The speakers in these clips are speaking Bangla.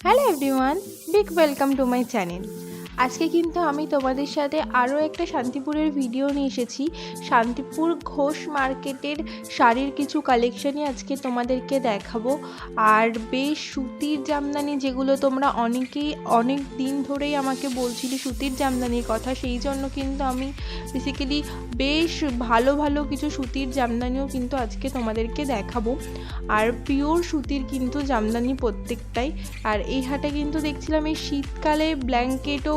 Hello everyone big welcome to my channel আজকে কিন্তু আমি তোমাদের সাথে আরও একটা শান্তিপুরের ভিডিও নিয়ে এসেছি। শান্তিপুর ঘোষ মার্কেটের শাড়ির কিছু কালেকশানই আজকে তোমাদেরকে দেখাবো। আর বেশ সুতির জামদানি যেগুলো তোমরা অনেকেই অনেক দিন ধরেই আমাকে বলছিলে সুতির জামদানির কথা, সেই জন্য কিন্তু আমি বেসিক্যালি বেশ ভালো ভালো কিছু সুতির জামদানিও কিন্তু আজকে তোমাদেরকে দেখাবো। আর পিওর সুতির কিন্তু জামদানি প্রত্যেকটাই। আর এই হাটে কিন্তু দেখছিলাম এই শীতকালে ব্ল্যাঙ্কেটও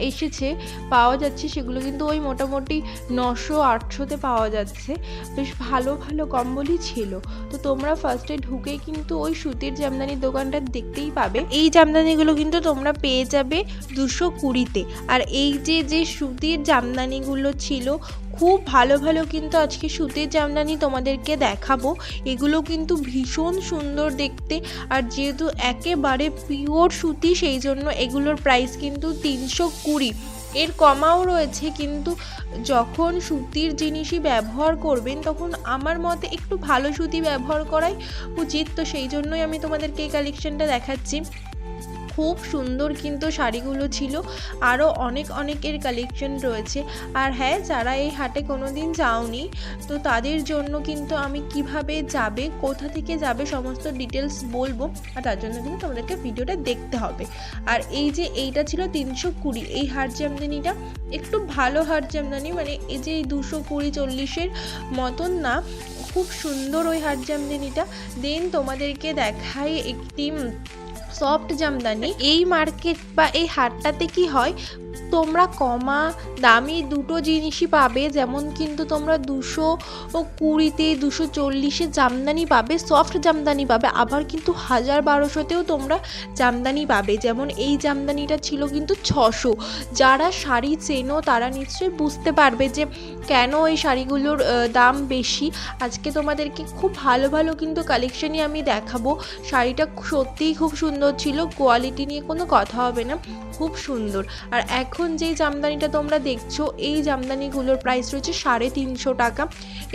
এসেছে, পাওয়া যাচ্ছে, সেগুলো কিন্তু ওই মোটামুটি নশো, আটশোতে পাওয়া যাচ্ছে। বেশ ভালো ভালো কম্বলই ছিল। তো তোমরা ফার্স্টে ঢুকে কিন্তু ওই সুতির জামদানির দোকানটা দেখতেই পাবে। এই জামদানিগুলো কিন্তু তোমরা পেয়ে যাবে দুশো কুড়িতে। আর এই যে যে সুতির জামদানিগুলো ছিল, খুব ভালো ভালো কিন্তু আজকে সুতির জামদানি তোমাদেরকে দেখাবো। এগুলো কিন্তু ভীষণ সুন্দর দেখতে। আর যেহেতু একেবারে পিওর সুতি, সেই জন্য এগুলোর প্রাইস কিন্তু তিনশো কুড়ি। এর কমাও রয়েছে, কিন্তু যখন সুতির জিনিসই ব্যবহার করবেন, তখন আমার মতে একটু ভালো সুতি ব্যবহার করাই উচিত। তো সেই জন্যই আমি তোমাদেরকে এই কালেকশানটা দেখাচ্ছি। খুব সুন্দর কিন্তু শাড়িগুলো ছিল। আরও অনেক অনেকের কালেকশন রয়েছে। আর হ্যাঁ যারা এই হাটে কোনো দিন যাওনি, তো তাদের জন্য কিন্তু আমি কীভাবে যাবে, কোথা থেকে যাবে সমস্ত ডিটেলস বলব। আর তার জন্য কিন্তু তোমাদেরকে ভিডিওটা দেখতে হবে। আর এই যে এইটা ছিল তিনশো কুড়ি, এই হাট জামদানিটা একটু ভালো হাট জামদানি মানে এই যে এই দুশো কুড়ি চল্লিশের মতন না, খুব সুন্দর ওই হাট জামদানিটা। দেন তোমাদেরকে দেখাই একটি সফট জামদানি এই মার্কেট বা এই হাটটাতে কি হয়? তোমরা কমা দামি দুটো জিনিসই পাবে, যেমন কিন্তু তোমরা দুশো কুড়িতে, দুশো চল্লিশে জামদানি পাবে সফট জামদানি পাবে, আবার কিন্তু হাজার বারোশোতেও তোমরা জামদানি পাবে। যেমন এই জামদানিটা ছিল কিন্তু ছশো। যারা শাড়ি চেনো তারা নিশ্চয়ই বুঝতে পারবে যে কেন এই শাড়িগুলোর দাম বেশি। আজকে তোমাদেরকে খুব ভালো ভালো কিন্তু কালেকশনই আমি দেখাবো। শাড়িটা সত্যিই খুব সুন্দর ছিল কোয়ালিটি নিয়ে কোনো কথা হবে না, খুব সুন্দর। আর এখন যেই জামদানিটা তোমরা দেখছ, এই জামদানিগুলোর প্রাইস রয়েছে সাড়ে তিনশো টাকা।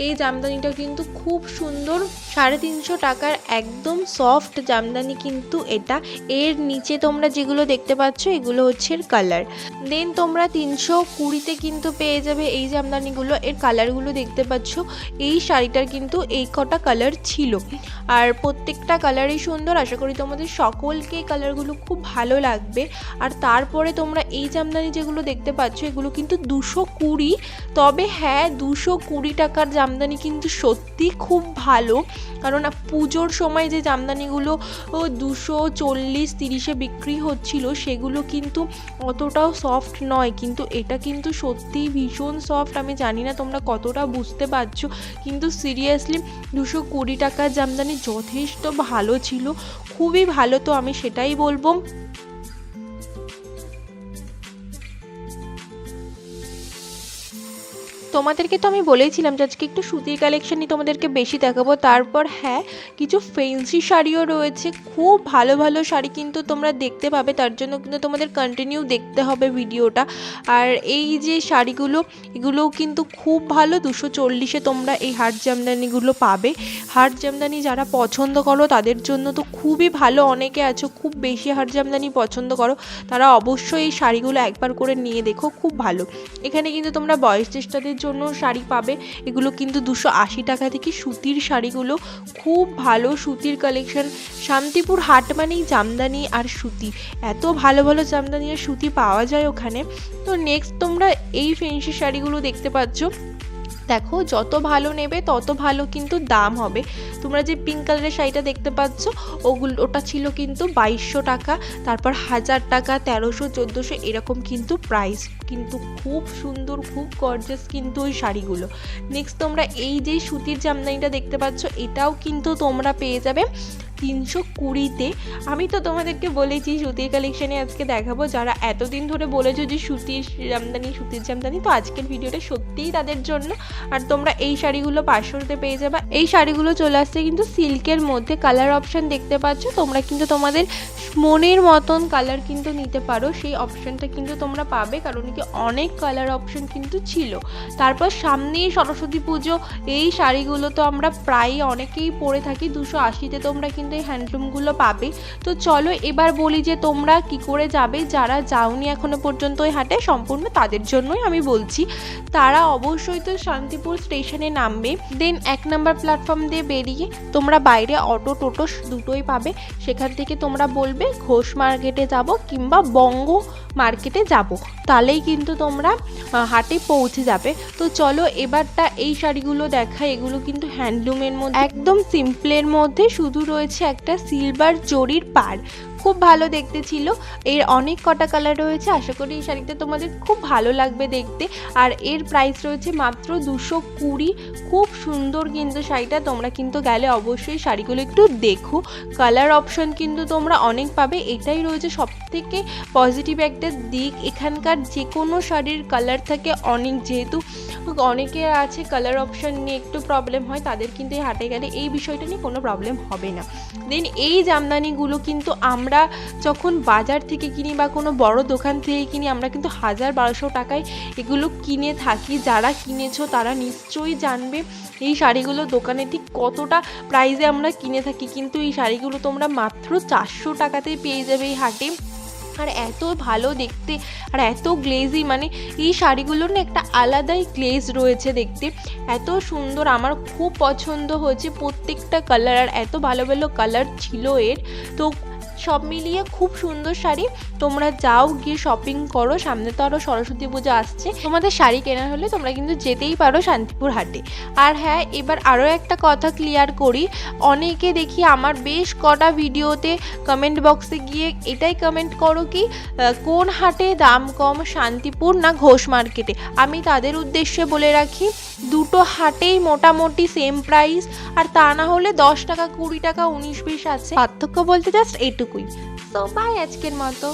এই জামদানিটা কিন্তু খুব সুন্দর, সাড়ে তিনশো টাকার একদম সফট জামদানি কিন্তু এটা। এর নিচে তোমরা যেগুলো দেখতে পাচ্ছ, এগুলো হচ্ছে এর কালার দেন তোমরা তিনশো কুড়িতে কিন্তু পেয়ে যাবে এই জামদানিগুলো। এর কালারগুলো দেখতে পাচ্ছ, এই শাড়িটার কিন্তু এই কটা কালার ছিল। আর প্রত্যেকটা কালারই সুন্দর, আশা করি তোমাদের সকলকে এই কালারগুলো খুব ভালো লাগবে। আর তারপরে তোমরা এই জামদানি যেগুলো দেখতে পাচ্ছ, এগুলো কিন্তু দুশো কুড়ি। তবে হ্যাঁ দুশো কুড়ি টাকার জামদানি কিন্তু সত্যি খুব ভালো। কারণ পুজোর সময় যে জামদানিগুলো দুশো চল্লিশ তিরিশে বিক্রি হচ্ছিল, সেগুলো কিন্তু অতটাও সফট নয়। কিন্তু এটা কিন্তু সত্যিই ভীষণ সফট আমি জানি না তোমরা কতটা বুঝতে পারছ, কিন্তু সিরিয়াসলি দুশো কুড়ি টাকার জামদানি যথেষ্ট ভালো ছিল। খুবই ভালো, তো আমি সেটাই বলব। তোমাদেরকে তো আমি বলেইছিলাম যে আজকে একটু সুতির কালেকশনই তোমাদেরকে বেশি দেখাবো। তারপর হ্যাঁ কিছু ফেন্সি শাড়িও রয়েছে। খুব ভালো ভালো শাড়ি কিন্তু তোমরা দেখতে পাবে। তার জন্য কিন্তু তোমাদের কন্টিনিউ দেখতে হবে ভিডিওটা। আর এই যে শাড়িগুলো, এগুলোও কিন্তু খুব ভালো। দুশো চল্লিশে তোমরা এই হাট জামদানিগুলো পাবে। হাট জামদানি যারা পছন্দ করো, তাদের জন্য তো খুবই ভালো। অনেকে আছো, খুব বেশি হাট জামদানি পছন্দ করো, তারা অবশ্যই এই শাড়িগুলো একবার করে নিয়ে দেখো। খুব ভালো। এখানে কিন্তু তোমরা বয়স জ্যেষ্ঠাদের জন্য শাড়ি পাবে। এগুলো কিন্তু দুশো আশি টাকা থেকে সুতির শাড়িগুলো। খুব ভালো সুতির কালেকশন শান্তিপুর হাট মানেই জামদানি আর সুতি। এত ভালো ভালো জামদানি আর সুতি পাওয়া যায় ওখানে। তো নেক্সট তোমরা এই ফেন্সি শাড়িগুলো দেখতে পাচ্ছ। দেখো, যত ভালো নেবে, তত ভালো কিন্তু দাম হবে। তোমরা যে পিঙ্ক কালারের শাড়িটা দেখতে পাচ্ছ, ওগুলো, ওটা ছিল কিন্তু বাইশশো টাকা, তারপর হাজার টাকা, তেরোশো, চোদ্দোশো, এরকম কিন্তু প্রাইস কিন্তু খুব সুন্দর, খুব গর্জাস কিন্তু ওই শাড়িগুলো। নেক্সট তোমরা এই যে সুতির জামদানিটা দেখতে পাচ্ছ, এটাও কিন্তু তোমরা পেয়ে যাবে। তিনশো কুড়িতে আমি তো তোমাদেরকে বলেছি সুতির কালেকশানে আজকে দেখাবো। যারা এতদিন ধরে বলেছ যে সুতির জামদানি সুতির জামদানি, তো আজকের ভিডিওটা সত্যিই তাদের জন্য। আর তোমরা এই শাড়িগুলো পাঁচশোতে পেয়ে যাবে। এই শাড়িগুলো চলে আসছে কিন্তু সিল্কের মধ্যে কালার অপশান দেখতে পাচ্ছ। তোমরা কিন্তু তোমাদের মনের মতন কালার কিন্তু নিতে পারো। সেই অপশানটা কিন্তু তোমরা পাবে, কারণ কি অনেক কালার অপশান কিন্তু ছিল। তারপর সামনেই সরস্বতী পুজো, এই শাড়িগুলো তো আমরা প্রায় অনেকেই পরে থাকি। দুশো আশিতে তোমরা কিন্তু এই হ্যান্ডলুমগুলো পাবে। তো চলো এবার বলি যে তোমরা কি করে যাবে। যারা যাওনি এখনও পর্যন্ত ওই হাটে, সম্পূর্ণ তাদের জন্যই আমি বলছি। তারা অবশ্যই তো শান্তিপুর স্টেশনে নামবে। দেন এক নম্বর প্ল্যাটফর্ম দিয়ে বেরিয়ে তোমরা বাইরে অটো, টোটো দুটোই পাবে। সেখান থেকে তোমরা বলবে ঘোষ মার্কেটে যাব কিংবা বঙ্গ মার্কেটে যাব। তাহলেই কিন্তু তোমরা হাটে পৌঁছে যাবে। তো চলো এবারটা এই শাড়িগুলো দেখা এগুলো কিন্তু হ্যান্ডলুমের মধ্যে, একদম সিম্পলের মধ্যে শুধু রয়েছে একটা সিলভার জরির পাড়। খুব ভালো দেখতে ছিল। এর অনেক কটা কালার রয়েছে। আশা করি এই শাড়িটা তোমাদের খুব ভালো লাগবে দেখতে। আর এর প্রাইস রয়েছে মাত্র দুশো কুড়ি। খুব সুন্দর কিন্তু শাড়িটা। তোমরা কিন্তু গেলে অবশ্যই শাড়িগুলো একটু দেখো। কালার অপশন কিন্তু তোমরা অনেক পাবে। এটাই রয়েছে সব থেকে পজিটিভ একটা দিক। এখানকার যে কোনো শাড়ির কালার থাকে অনেক। যেহেতু অনেকের আছে কালার অপশন নিয়ে একটু প্রবলেম হয়, তাদের কিন্তু এই হাটে গেলে এই বিষয়টা নিয়ে কোনো প্রবলেম হবে না। দেন এই জামদানিগুলো কিন্তু আমরা যখন বাজার থেকে কিনি বা কোনো বড় দোকান থেকে কিনি, আমরা কিন্তু হাজার বারোশো টাকায় এগুলো কিনে থাকি। যারা কিনেছো তারা নিশ্চয়ই জানবে এই শাড়িগুলো দোকানে ঠিক কতটা প্রাইসে আমরা কিনে থাকি। কিন্তু এই শাড়িগুলো তোমরা মাত্র চারশো টাকাতেই পেয়ে যাবে এই হাটে। আর এত ভালো দেখতে আর এত গ্লেজি মানে এই শাড়িগুলোর না একটা আলাদাই গ্লেজ রয়েছে দেখতে। এত সুন্দর, আমার খুব পছন্দ হয়েছে প্রত্যেকটা কালার আর এত ভালো ভালো কালার ছিল এর। তো সব মিলিয়ে খুব সুন্দর শাড়ি। তোমরা যাও গিয়ে শপিং করো, সামনে তো আরও সরস্বতী পুজো আসছে। তোমাদের শাড়ি কেনার হলে তোমরা কিন্তু যেতেই পারো শান্তিপুর হাটে। আর হ্যাঁ এবার আরও একটা কথা ক্লিয়ার করি। অনেকে দেখি আমার বেশ কটা ভিডিওতে কমেন্ট বক্সে গিয়ে এটাই কমেন্ট করো কি কোন হাটে দাম কম শান্তিপুর না ঘোষ মার্কেটে আমি তাদের উদ্দেশ্যে বলে রাখি, দুটো হাটেই মোটামুটি সেম প্রাইস আর তা না হলে দশ টাকা, কুড়ি টাকা, উনিশ বিশ আছে। পার্থক্য বলতে জাস্ট এইটুকুই তো আজকের মতো।